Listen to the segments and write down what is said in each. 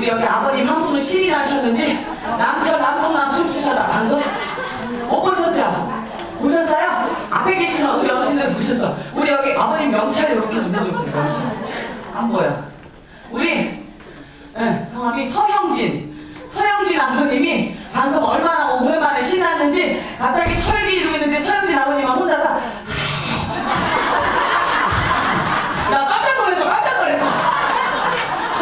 우리 여기 아버님 한 분은 신이 나셨는지 남철 남성 남 춤 추셔다 방금 못 보셨죠? 보셨어요? 앞에 계시는 우리 어르신들 보셨어 우리 여기 아버님 명찰 이렇게 좀 해줘보세요 명찰 안 보여 우리 예, 성함이 서형진 서영진 아버님이 방금 얼마나 오랜만에 신났는지 갑자기 털기 이러고 있는데 서영진 아버님은 혼자서 나 깜짝 놀랐어 깜짝 놀랐어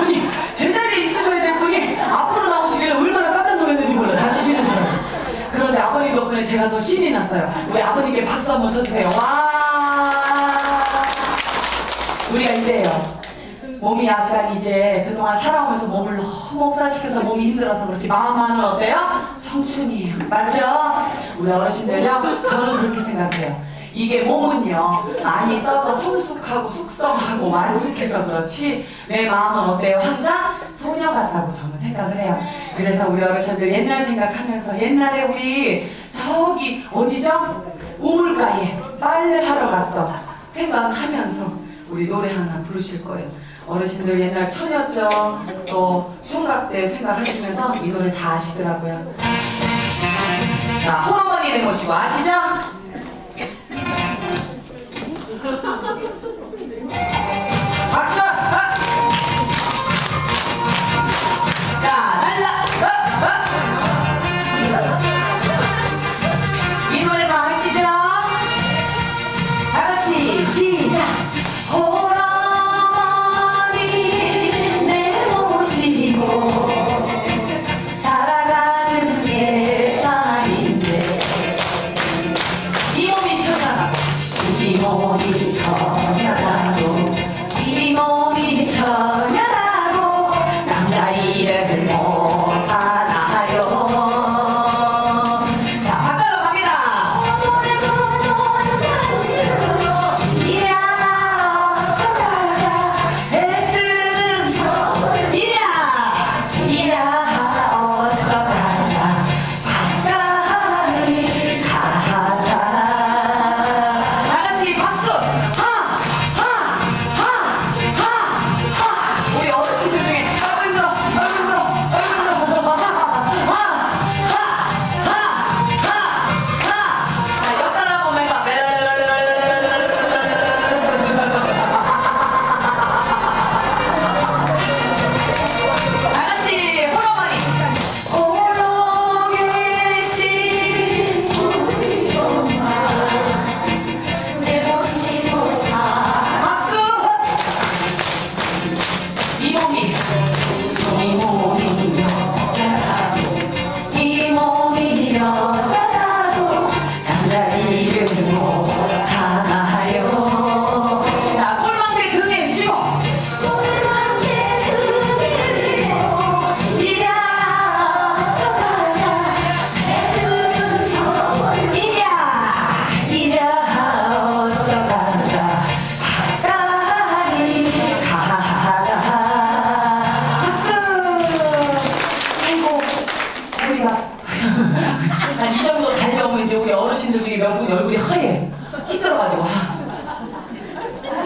아니 제자리에 있으셔야 될 분이 앞으로 나오시길래 얼마나 깜짝 놀랐는지 몰라 다치시는 줄 알았어 그런데 아버님 덕분에 제가 더 신이 났어요 우리 아버님께 박수 한번 쳐주세요 와 우리가 이래요 몸이 약간 이제 그동안 살아오면서 몸을 너무 옥사시켜서 몸이 힘들어서 그렇지 마음만은 어때요? 청춘이에요 맞죠? 우리 어르신들요 저는 그렇게 생각해요 이게 몸은요 많이 써서 성숙하고 숙성하고 만숙해서 그렇지 내 마음은 어때요? 항상 소녀 같다고 저는 생각을 해요 그래서 우리 어르신들 옛날 생각하면서 옛날에 우리 저기 어디죠? 우물가에 빨래하러 갔던 생각하면서 우리 노래 하나 부르실 거예요. 어르신들 옛날 처녀죠. 또 총각 때 생각하시면서 이 노래 다 아시더라고요. 자, 된 것이고 아시죠?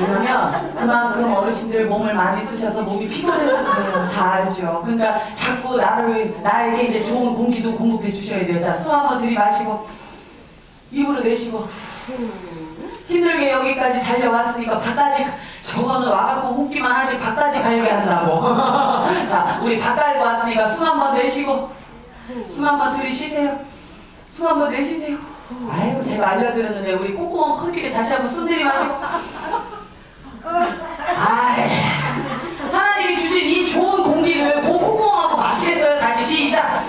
그러면 그만큼 어르신들 몸을 많이 쓰셔서 몸이 피곤해서 그래요. 다 알죠. 그러니까 자꾸 나를 나에게 이제 좋은 공기도 공급해 주셔야 돼요. 자, 숨 한번 들이마시고 입으로 내쉬고 힘들게 여기까지 달려왔으니까 바까지 저거는 와갖고 웃기만 하지 바까지 갈게 한다고. 자, 우리 바 깔고 왔으니까 숨 한번 내쉬고 숨 한번 들이쉬세요. 숨 한번 내쉬세요. 아이고 제가 알려드렸는데 우리 콧구멍 커지게 다시 한번 숨 들이마시고 아이, 하나님이 주신 이 좋은 공기를 그 콧구멍하고 마시겠어요? 다시 시작.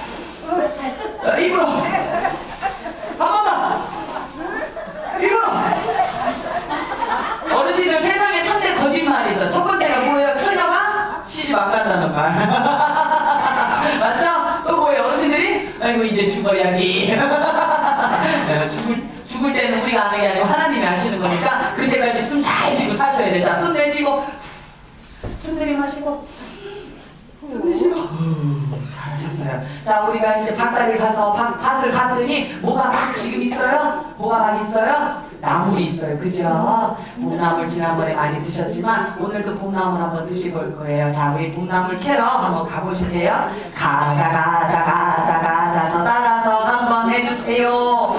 어, 입으로. 한 번 더. 입으로. 어르신들 세상에 3대 거짓말이 있어. 첫 번째가 뭐예요? 처녀가 시집 안 간다는 말. 맞죠? 또 뭐예요? 어르신들이? 아이고, 이제 죽어야지. 어, 죽을, 죽을 때는 우리가 아는 게 아니고 하나님이 아시는 거니까 그때까지 숨 잘 쉬고 사셔야 돼. 자, 숨 내쉬고, 숨 들이마시고. 잘하셨어요. 자, 우리가 이제 바깥에 가서 밭, 밭을 갔더니 뭐가 막 지금 있어요? 뭐가 막 있어요? 나물이 있어요. 그죠? 봄나물 지난번에 많이 드셨지만 오늘도 봄나물 한번 드시볼 거예요. 자, 우리 봄나물 캐러 한번 가보실게요. 가자, 가자, 가자, 가자. 저 따라서 한번 해주세요.